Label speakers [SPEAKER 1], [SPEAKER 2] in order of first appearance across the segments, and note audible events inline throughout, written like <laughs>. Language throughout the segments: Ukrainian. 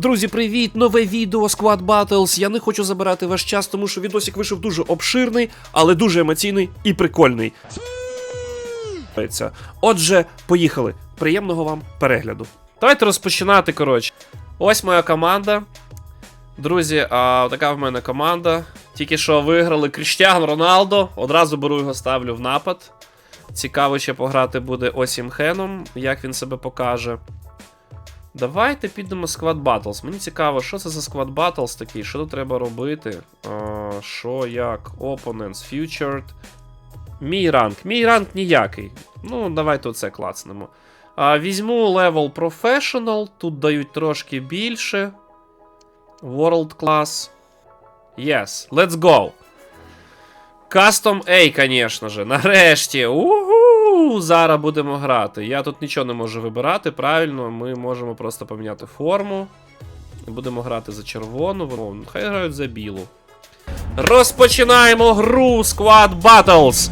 [SPEAKER 1] Друзі, привіт! Нове відео Squad Battles. Я не хочу забирати ваш час, тому що відосик вийшов дуже обширний, але дуже емоційний і прикольний. Отже, поїхали. Приємного вам перегляду. Давайте розпочинати, коротше. Ось моя команда. Друзі, а така в мене команда. Тільки що виграли Кріштіану Роналдо. Одразу беру його, ставлю в напад. Цікаво ще пограти буде Осім Хеном, як він себе покаже. Давайте підемо Squad Battles. Мені цікаво, що це за Squad Battles такий, що тут треба робити. А, що, як, Opponents, Featured. Мій ранг. Мій ранг ніякий. Ну, давайте оце клацнемо. А, візьму level Professional, тут дають трошки більше. World Class. Yes, let's go. Custom A, конечно же. Нарешті. Зараз будемо грати. Я тут нічого не можу вибирати. Правильно, ми можемо просто поміняти форму. Будемо грати за червону. О, Хай грають за білу. Розпочинаємо гру Squad Battles.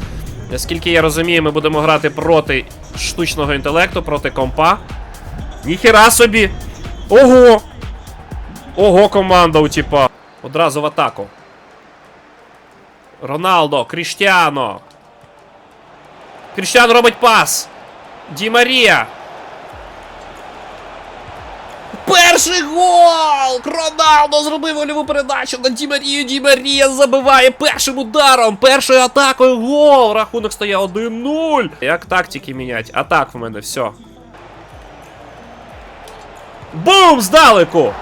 [SPEAKER 1] Наскільки я розумію, ми будемо грати проти штучного інтелекту, проти компа. Ніхера собі! Ого! Ого, команда у типа. Одразу в атаку. Роналдо, Кріштіано. Кріштіано робить пас. Ді Марія. Перший гол! Роналдо зробив гольову передачу на Ді Марію. Ді Марія забиває першим ударом, першою атакою гол. Рахунок стає 1-0. Як тактики міняти? Атак в мене, все. Бум! Здалеку!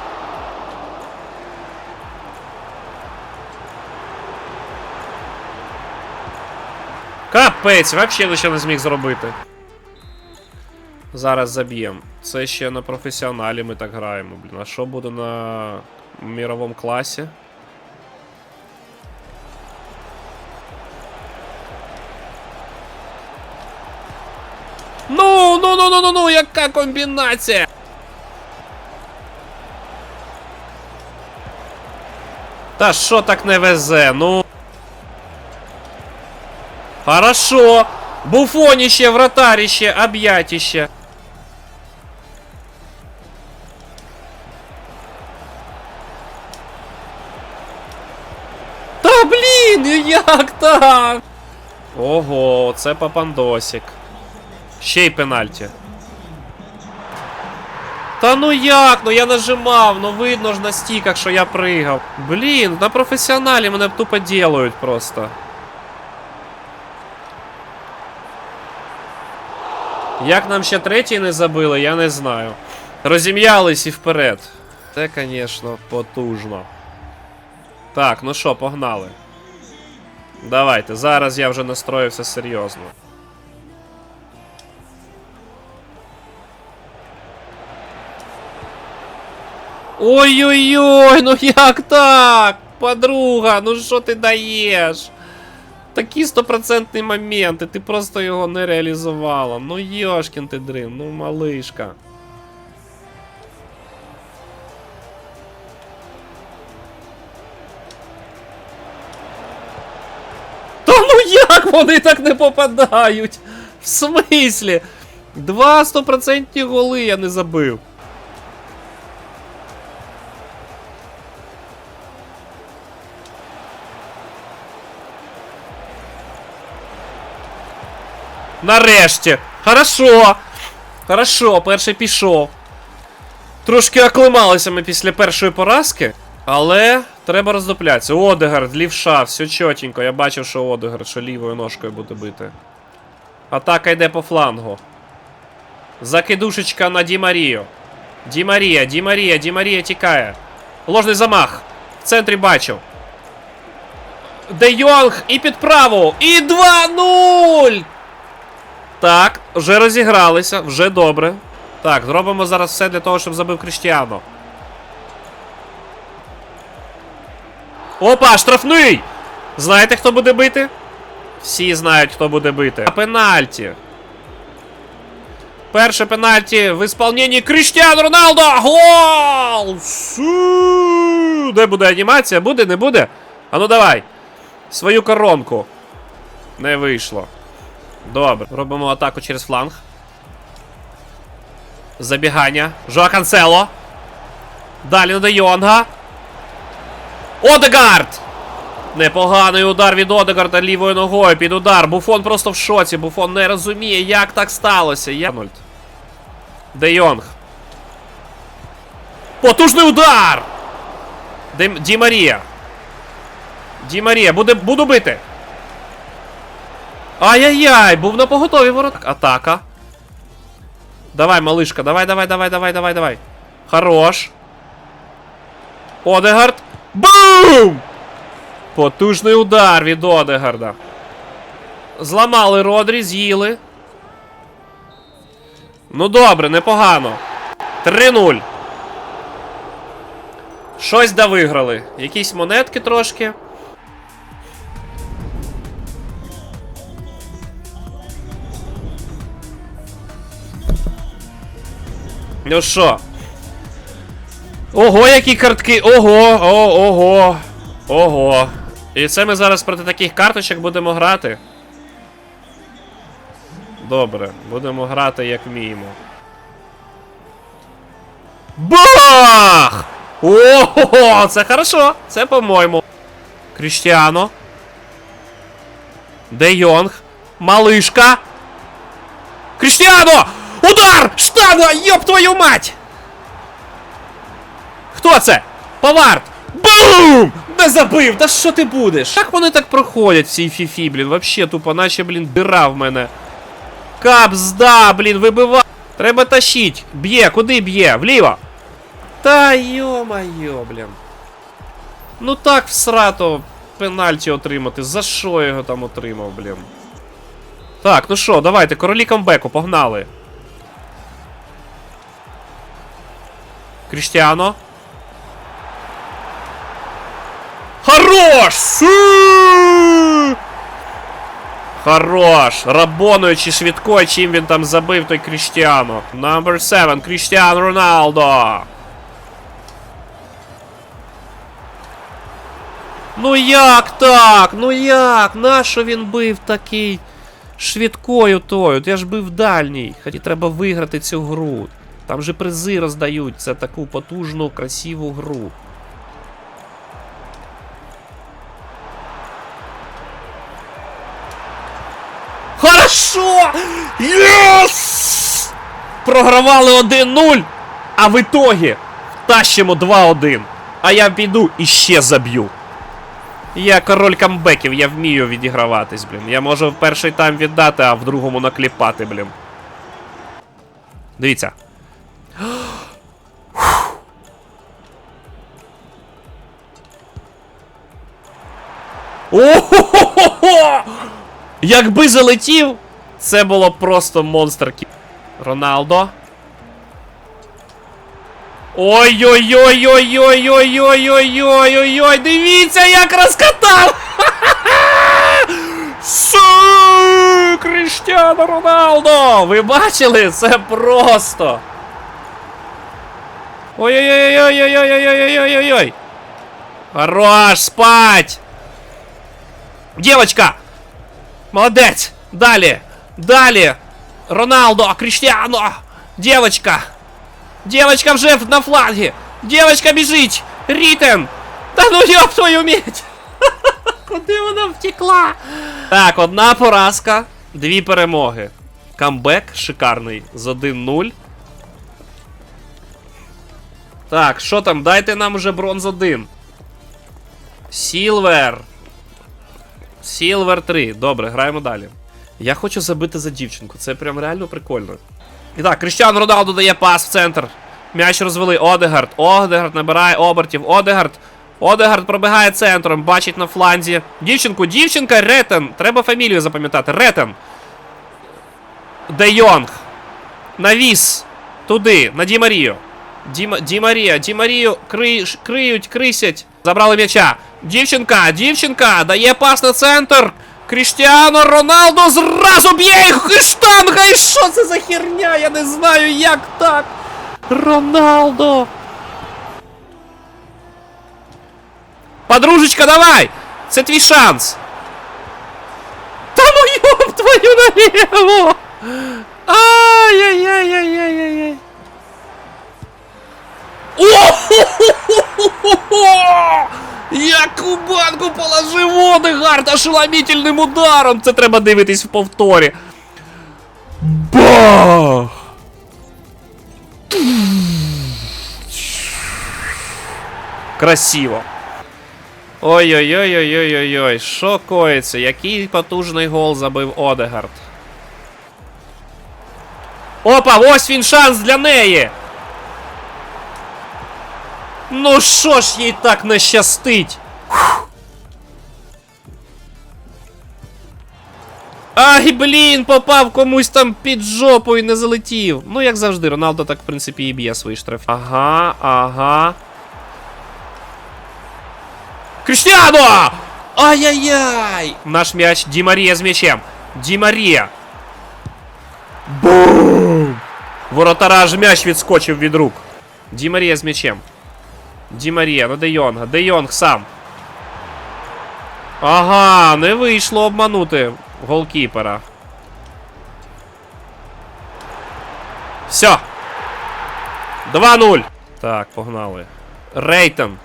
[SPEAKER 1] Капець, взагалі нічого не зміг зробити. Зараз заб'ємо. Це ще на професіоналі ми так граємо. Блін, а що буде на міровому класі? Ну, ну, ну, ну, ну, ну, яка комбінація! Та що так не везе? Ну. Хорошо. Буфонище, вратарище, объятище. Та блін, як так? Ого, це папандосик. Ще й пенальті. Та ну як? Ну я нажимав, ну видно ж на стіках, що я пригав. Блін, на професіоналі мене тупо ділають просто. Як нам ще третій не забили, я не знаю. Розім'ялись і вперед. Це, звісно, потужно. Так, ну що, погнали. Давайте, зараз я вже настроївся серйозно. Ой-ой-ой, ну як так? Подруга, ну що ти даєш? Такі стопроцентні моменти, ти просто його не реалізувала. Ну йошкін ти дрим, ну малишка. Та ну як вони так не попадають? В смислі? Два стопроцентні голи я не забив. Нарешті. Хорошо. Хорошо, перший пішов. Трошки оклималися ми після першої поразки, але треба роздоплятися. Одегард, лівша, все чотенько. Я бачив, що Одегард, що лівою ножкою буде бити. Атака йде по флангу. Закидушечка на Ді Марію. Ді Марія, Ді Марія, Ді Марія тікає. Ложний замах. В центрі бачив. Де Йонг і під праву. І 2-0! Так, вже розігралися, вже добре. Так, зробимо зараз все для того, щоб забив Кріштіану. Опа, штрафний! Знаєте, хто буде бити? Всі знають, хто буде бити. А пенальті. Перше пенальті в ісполненні Кріштіану Роналдо! Гол! Су! Де буде анімація? Буде, не буде? А ну давай. Свою коронку. Не вийшло. Добре. Робимо атаку через фланг. Забігання. Жоа Канцело. Далі на Йонга. Одегард! Непоганий удар від Одегарда лівою ногою під удар. Буфон просто в шоці. Буфон не розуміє, як так сталося. Я... Де Йонг. Потужний удар! Ді Марія. Ді Марія, буде... буду бити. Ай-яй-яй, був на поготові ворот. Атака. Давай, малышка, давай, давай, давай, давай, давай, давай. Хорош. Одегард. Бум! Потужний удар від Одегарда. Зламали Родрі, з'їли. Ну добре, непогано. 3-0. Щось да виграли. Якісь монетки трошки. Ну що? Ого, які картки! Ого! О, ого! Ого! І це ми зараз проти таких карточок будемо грати. Добре, будемо грати як вміємо. Бах! Ого! Це хорошо! Це по-моєму. Кріштіано. Де Йонг. Малишка. Кріштіано! Удар! Штана! Йоп твою мать! Хто це? Повард! Бум! Не забив! Та що ти будеш? Як вони так проходять в цій фіфі, блін? Вообще тупо, наче, блін, дира в мене. Капзда, блін, вибива. Треба тащить. Б'є, куди б'є? Вліво. Та йо-майо, блін. Ну так всрато пенальті отримати. За що я його там отримав, блін? Так, ну що, давайте, королі камбеку, погнали. Кріштіано. Хорош! Хорош! Рабоною чи швидкою, чим він там забив той Кріштіано. Number 7, Кріштіано Роналдо. Ну як так? Ну як? Нащо він бив такий швидкою тою? Я ж бив дальній. Ході треба виграти цю гру. Там же призи роздають за таку потужну, красиву гру. Хорошо! Єс! Програвали 1-0, а в ітогі тащимо 2-1. А я піду і ще заб'ю. Я король камбеків, я вмію відіграватись, блін. Я можу в перший тайм віддати, а в другому накліпати, блін. Дивіться. О-хо-хо-хо! Якби залетів, це було просто монстр. Роналдо. Ой-ой-ой-ой-ой-ой-ой-ой-ой-ой-ой! Дивіться, як розкатав! <laughs> Су! Кріштіано Роналдо! Ви бачили? Це просто. Ой-ой-ой-ой-ой-ой-ой-ой-ой-ой-ой! Хорош, спать! Девочка! Молодець! Далі! Далі! Роналдо! Кріштіано! Девочка! Девочка вже на флангі! Девочка біжить! Рітен! Та ну ёб твою медь! <laughs> Куди вона втекла? Так, одна поразка, дві перемоги. Камбек шикарний з 1-0. Так, що там? Дайте нам уже бронз 1. Сілвер. Сілвер 3. Добре, граємо далі. Я хочу забити за дівчинку. Це прям реально прикольно. І так, Кріштіану Роналду дає пас в центр. М'яч розвели Одегард. Одегард набирає обертів. Одегард. Одегард пробігає центром, бачить на фланзі. Дівчинку, дівчинка, Ретен. Треба фамілію запам'ятати. Ретен. Де Йонг. Навіс. Туди, на Ді Марію. Ді Марія, Ді Марію кри, криють, крисять. Забрали м'яча. Дівчинка, дівчинка, дає пас на центр. Кріштіано Роналдо зразу б'є їх і штанга. І що це за херня? Я не знаю, як так. Роналдо. Подружечка, давай! Це твій шанс. Та ну ёб твою налево! Ай-яй-яй-яй-яй-яй. О! Яку банку положив Одегард ошеломітельним ударом! Це треба дивитись в повторі. Бах! Красиво. Ой-ой-ой-ой-ой-ой-ой, що коїться? Який потужний гол забив Одегард. Опа, ось він шанс для неї. Ну що ж їй так не щастить? Ай, блін, попав комусь там під жопу і не залетів. Ну, як завжди, Роналдо так, в принципі, і б'є свої штрафи. Ага, ага. Кріштіано! Ай-яй-яй! Наш м'яч Ді Марія з м'ячем. Ді Марія. Бум! Воротара аж м'яч відскочив від рук. Ді Марія з м'ячем. Ді Марія, ну Де Йонга. Де Йонг сам. Ага, не вийшло обманути голкіпера. Все. 2-0. Так, погнали. Рейтон.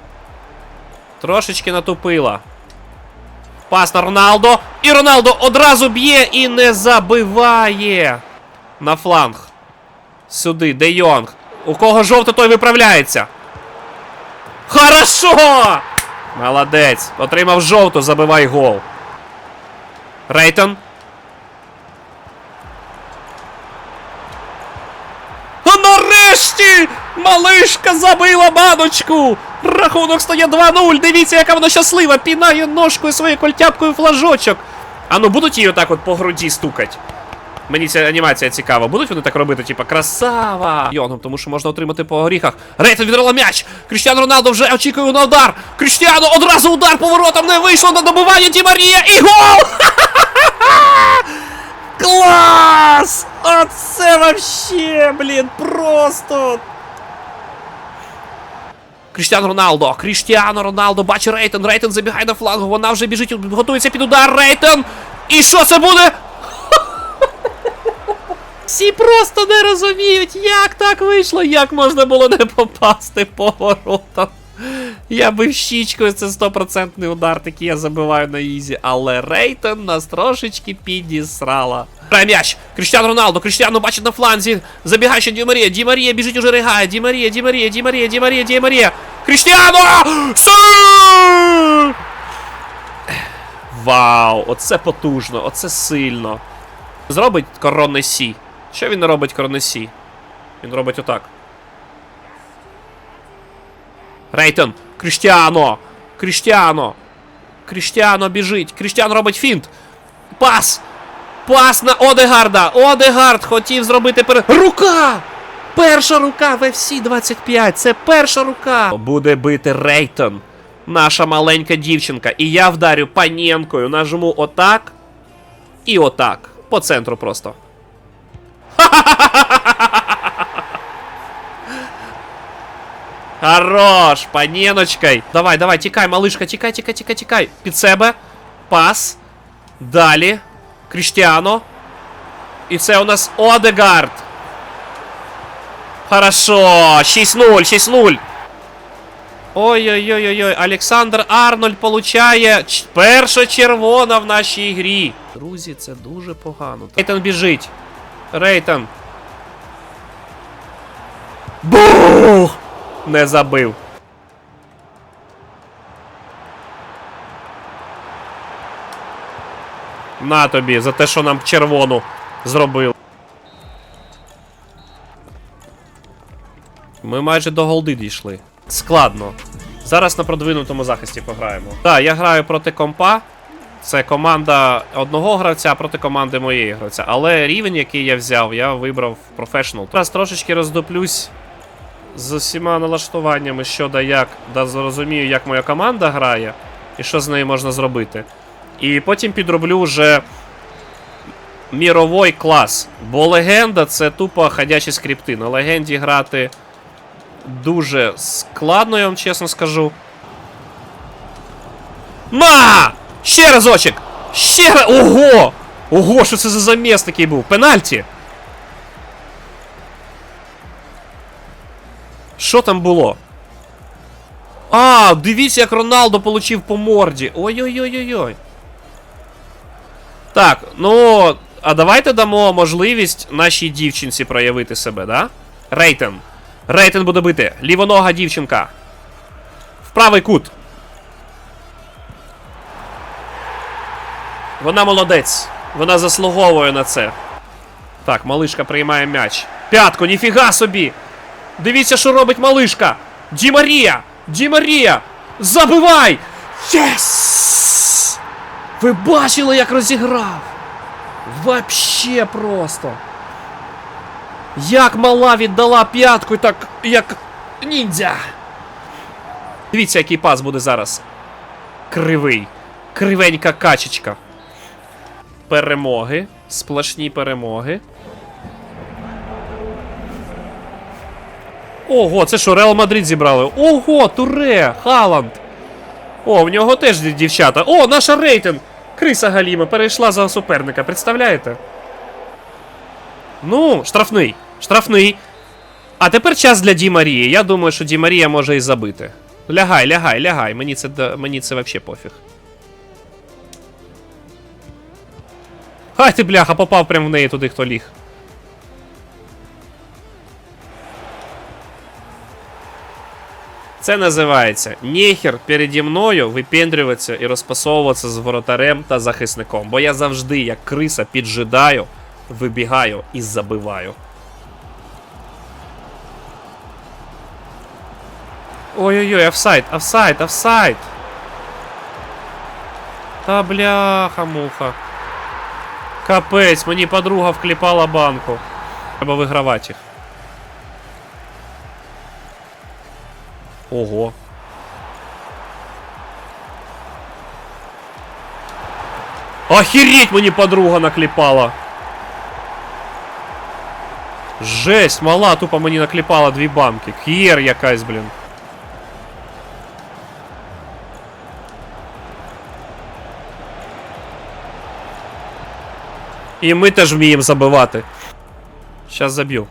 [SPEAKER 1] Трошечки натупила. Пас на Роналдо. І Роналдо одразу б'є і не забиває. На фланг. Сюди, Де Йонг. У кого жовто, той виправляється. Хорошо! Молодець. Отримав жовту, забивай гол. Рейтон. Нарешті! Малишка забила баночку! Рахунок стає 2-0. Дивіться, яка вона щаслива. Пінає ножкою своєю кольтяпкою флажочок. А ну будуть її отак от по груді стукать. Мені ця анімація цікава. Будуть вони так робити, типа красава. Йонгом, тому що можна отримати по горіхах. Рейтон відрила м'яч. Кріштіану Роналдо вже очікує на удар. Кріштіану одразу удар поворотом не вийшло на добивання Ді Марія і гол! <laughs> Клас! Оце вообще, блін, просто. Кріштіану Роналдо, Кріштіану Роналдо, бачить Рейтон, Рейтон забігає на флангу, вона вже біжить, готується під удар, Рейтон! І що це буде? Всі просто не розуміють, як так вийшло, як можна було не попасти по воротам. Я бив щічкою, це стопроцентний удар, такий я забиваю на ізі, але Рейтон нас трошечки підісрала. М'яч! Кріштіану Роналдо, Кріштіану бачить на фланзі. Забігає ще Ді Марія, біжить уже ригає. Ді Марія, Ді Марія, Ді Марія, Ді! Вау, оце потужно, оце сильно. Зробить коронне сі. Що він робить коронне сі? Він робить отак. Рейтон! Кріштіано! Кріштіано! Кріштіано біжить! Кріштіано робить фінт! Пас! Пас на Одегарда! Одегард хотів зробити пере... Рука! Перша рука в FC 25! Це перша рука! Буде бити Рейтон. Наша маленька дівчинка. І я вдарю паненкою. Нажму отак. І отак. По центру просто. Хорош, паненочкой. Давай, давай, тікай, малишка, тікай, тікай, тікай, тікай. Під себе. Пас. Далі. Кріштіано. І це у нас Одегард. Хорошо. 6-0, 6-0. Ой-ой-ой-ой, Олександр Арнольд получає ч- перша червона в нашій грі. Друзі, це дуже погано. Рейтон біжить. Рейтон. Бух! Не забив. На тобі за те, що нам червону зробив. Ми майже до голди дійшли. Складно. Зараз на продвинутому захисті пограємо. Так, я граю проти компа. Це команда одного гравця проти команди моєї гравця. Але рівень, який я взяв, я вибрав професіонал. Зараз трошечки роздоплюсь з усіма налаштуваннями, що да як, да зрозумію, як моя команда грає, і що з нею можна зробити. І потім підроблю вже міровий клас. Бо легенда це тупо ходячі скрипти. На легенді грати дуже складно, я вам чесно скажу. На! Ще разочек! Ще раз! Ого! Ого, що це за заміс такий був? Пенальті! Що там було? А, дивіться, як Роналдо получив по морді. Ой-ой-ой-ой-ой. Так, ну. А давайте дамо можливість нашій дівчинці проявити себе, да? Рейтен. Рейтен буде бити. Лівонога дівчинка. В правий кут. Вона молодець. Вона заслуговує на це. Так, малишка приймає м'яч. П'ятку, ніфіга собі! Дивіться, що робить малишка! Ді Марія! Ді Марія! Забивай! Єс! Ви бачили, як розіграв? Вообще просто. Як мала віддала п'ятку, так як ніндзя. Дивіться, який пас буде зараз. Кривий. Кривенька качечка. Перемоги. Сплошні перемоги. Ого, це що, Реал Мадрид зібрали? Ого, Туре, Халанд. О, в нього теж дівчата. О, наша рейтинг! Криса Галіма перейшла за суперника, представляєте? Ну, штрафний. Штрафний. А тепер час для Ді Марії. Я думаю, що Ді Марія може і забити. Лягай, лягай, лягай. Мені це, мені це вообще пофіг. Хай ти, бляха, попав прямо в неї туди, хто ліг. Це називається нехер переді мною випендрюватися і розпасовуватися з воротарем та захисником. Бо я завжди, як криса, піджидаю, вибігаю і забиваю. Ой-ой-ой, офсайд, офсайд, офсайд. Та бляха-муха. Капець, мені подруга вкліпала банку. Треба вигравати їх. Ого. Охереть мені подруга накліпала. Жесть, мала тупо мені накліпала дві банки. К'єр якась, блін. І ми теж вміємо забивати. Щас заб'ю.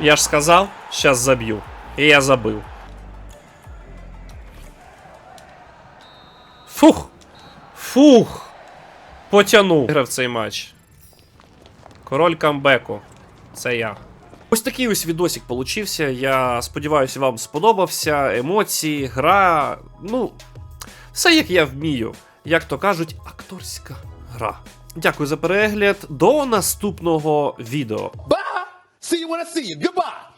[SPEAKER 1] Я ж сказав, щас заб'ю. І я забив. Фух! Фух! Потянув. Виграв цей матч. Король камбеку. Це я. Ось такий ось відосик получився. Я сподіваюся, вам сподобався. Емоції, гра. Ну, все як я вмію. Як то кажуть, акторська гра. Дякую за перегляд. До наступного відео.
[SPEAKER 2] Bye. See you when I see you. Goodbye.